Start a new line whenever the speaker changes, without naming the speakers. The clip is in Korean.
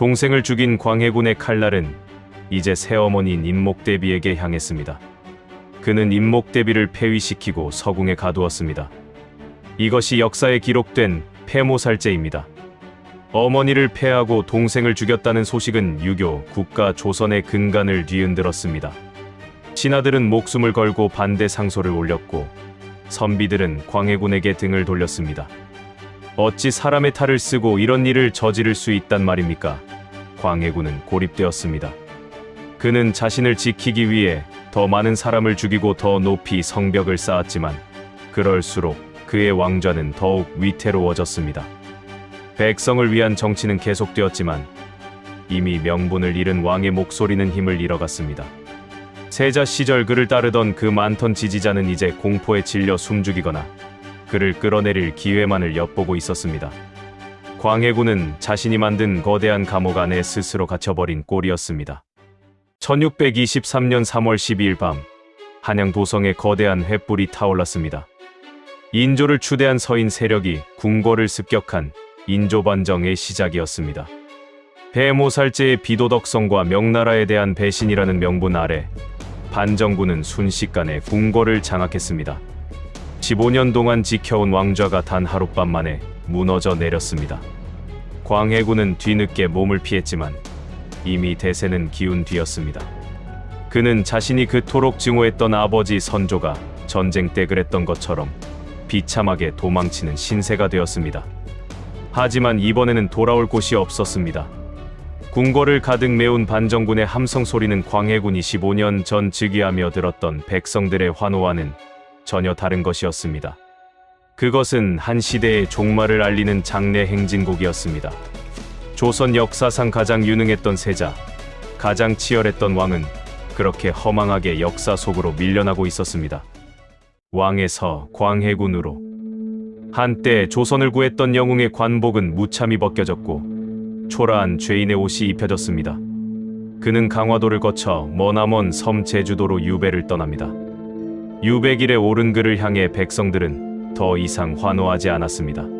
동생을 죽인 광해군의 칼날은 이제 새어머니인 임목대비에게 향했습니다. 그는 임목대비를 폐위시키고 서궁에 가두었습니다. 이것이 역사에 기록된 폐모살제입니다. 어머니를 패하고 동생을 죽였다는 소식은 유교, 국가, 조선의 근간을 뒤흔들었습니다. 신하들은 목숨을 걸고 반대 상소를 올렸고 선비들은 광해군에게 등을 돌렸습니다. 어찌 사람의 탈을 쓰고 이런 일을 저지를 수 있단 말입니까? 광해군은 고립되었습니다. 그는 자신을 지키기 위해 더 많은 사람을 죽이고 더 높이 성벽을 쌓았지만 그럴수록 그의 왕좌는 더욱 위태로워졌습니다. 백성을 위한 정치는 계속되었지만 이미 명분을 잃은 왕의 목소리는 힘을 잃어갔습니다. 세자 시절 그를 따르던 그 많던 지지자는 이제 공포에 질려 숨죽이거나 그를 끌어내릴 기회만을 엿보고 있었습니다. 광해군은 자신이 만든 거대한 감옥 안에 스스로 갇혀버린 꼴이었습니다. 1623년 3월 12일 밤 한양 도성에 거대한 횃불이 타올랐습니다. 인조를 추대한 서인 세력이 궁궐을 습격한 인조반정의 시작이었습니다. 배모살제의 비도덕성과 명나라에 대한 배신이라는 명분 아래 반정군은 순식간에 궁궐을 장악했습니다. 15년 동안 지켜온 왕좌가 단 하룻밤 만에 무너져 내렸습니다. 광해군은 뒤늦게 몸을 피했지만 이미 대세는 기운 뒤였습니다. 그는 자신이 그토록 증오했던 아버지 선조가 전쟁 때 그랬던 것처럼 비참하게 도망치는 신세가 되었습니다. 하지만 이번에는 돌아올 곳이 없었습니다. 궁궐을 가득 메운 반정군의 함성 소리는 광해군이 15년 전 즉위하며 들었던 백성들의 환호와는 전혀 다른 것이었습니다. 그것은 한 시대의 종말을 알리는 장례 행진곡이었습니다. 조선 역사상 가장 유능했던 세자, 가장 치열했던 왕은 그렇게 허망하게 역사 속으로 밀려나고 있었습니다. 왕에서 광해군으로 한때 조선을 구했던 영웅의 관복은 무참히 벗겨졌고 초라한 죄인의 옷이 입혀졌습니다. 그는 강화도를 거쳐 머나먼 섬 제주도로 유배를 떠납니다. 유배길에 오른 그를 향해 백성들은 더 이상 환호하지 않았습니다.